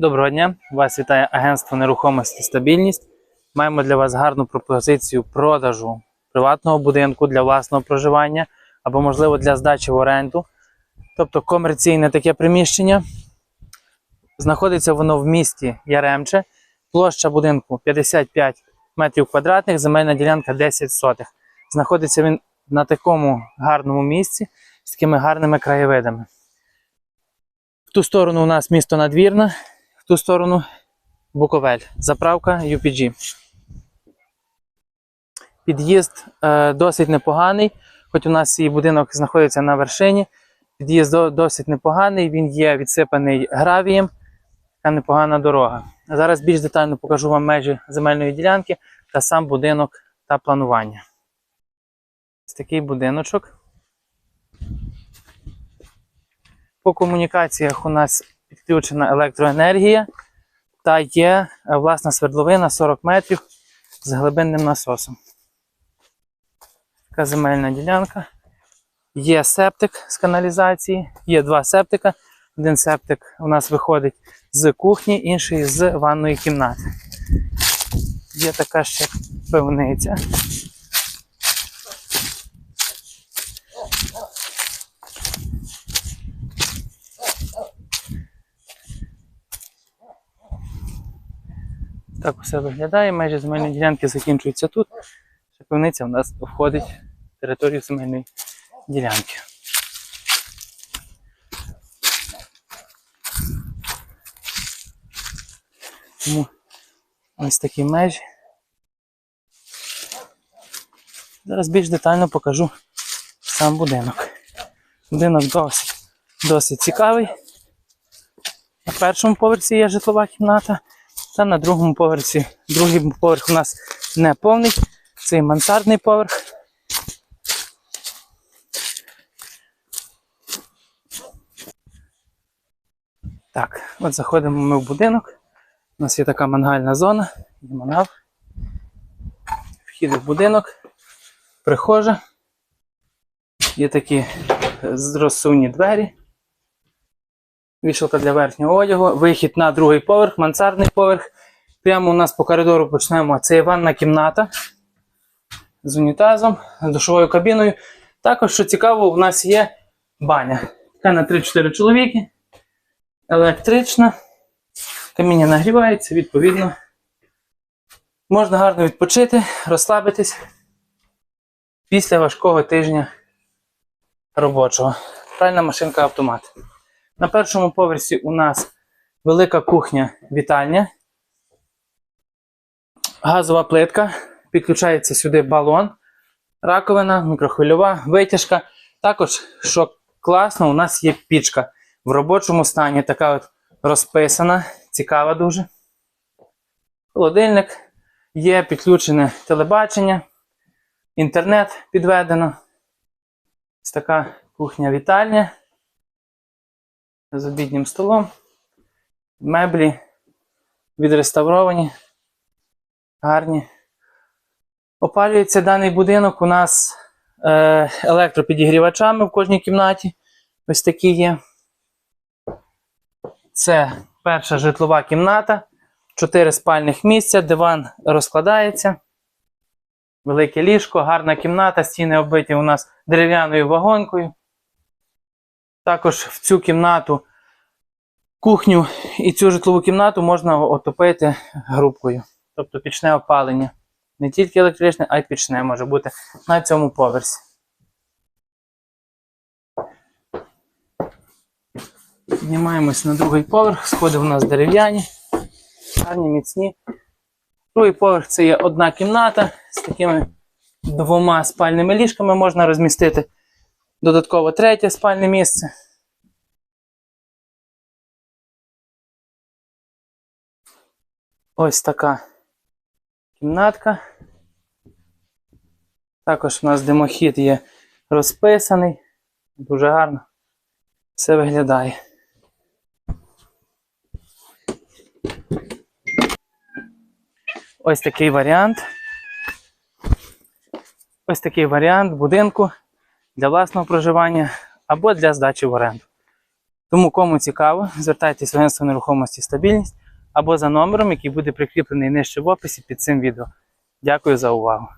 Доброго дня! Вас вітає агентство нерухомості стабільність. Маємо для вас гарну пропозицію продажу приватного будинку для власного проживання або, можливо, для здачі в оренду. Тобто комерційне таке приміщення. Знаходиться воно в місті Яремче. Площа будинку 55 метрів квадратних, земельна ділянка 10 сотих. Знаходиться він на такому гарному місці з такими гарними краєвидами. В ту сторону у нас місто Надвірна, ту сторону Буковель. Заправка UPG. Під'їзд е, досить непоганий, хоч у нас і будинок знаходиться на вершині. Під'їзд до- досить непоганий, він є відсипаний гравієм, така непогана дорога. Зараз більш детально покажу вам межі земельної ділянки та сам будинок та планування. Ось такий будиночок. По комунікаціях у нас підключена електроенергія та є е, власна свердловина 40 метрів з глибинним насосом. Така земельна ділянка. Є септик з каналізації, є два септика. Один септик у нас виходить з кухні, інший з ванної кімнати. Є така ще пивниця. Так усе виглядає. Межі земельної ділянки закінчуються тут. Шиповниця у нас входить в територію земельної ділянки. Тому ось такі межі. Зараз більш детально покажу сам будинок. Будинок досить, досить цікавий. На першому поверсі є житлова кімната, та на другому поверсі. Другий поверх у нас не повний, це мансардний поверх. Так, от заходимо ми в будинок. У нас є така мангальна зона, є мангал. Вхід в будинок, прихожа. Є такі розсувні двері. Вішалка для верхнього одягу, вихід на другий поверх, мансардний поверх. Прямо у нас по коридору почнемо. Це є ванна кімната з унітазом, з душовою кабіною. Також, що цікаво, у нас є баня. Така на 3-4 чоловіки. Електрична. Каміння нагрівається, відповідно. Можна гарно відпочити, розслабитись після важкого тижня робочого. Пральна машинка автомат. На першому поверсі у нас велика кухня вітальня. Газова плитка. Підключається сюди балон, раковина, мікрохвильова, витяжка. Також, що класно, у нас є пічка в робочому стані. Така от розписана, цікава дуже. Холодильник. Є підключене телебачення, інтернет підведено. Ось така кухня-вітальня з обіднім столом. Меблі відреставровані, гарні. Опалюється даний будинок у нас е, електропідігрівачами в кожній кімнаті. Ось такі є. Це перша житлова кімната. Чотири спальних місця, диван розкладається. Велике ліжко, гарна кімната, стіни оббиті у нас дерев'яною вагонкою. Також в цю кімнату, кухню і цю житлову кімнату можна отопити грубкою. Тобто пічне опалення. Не тільки електричне, а й пічне може бути на цьому поверсі. Піднімаємось на другий поверх, сходи у нас дерев'яні, гарні, міцні. Другий поверх це є одна кімната з такими двома спальними ліжками можна розмістити. Додатково третє спальне місце. Ось така кімнатка. Також у нас димохід є розписаний. Дуже гарно все виглядає. Ось такий варіант. Ось такий варіант будинку для власного проживання або для здачі в оренду. Тому кому цікаво, звертайтеся в агентство нерухомості стабільність або за номером, який буде прикріплений нижче в описі під цим відео. Дякую за увагу.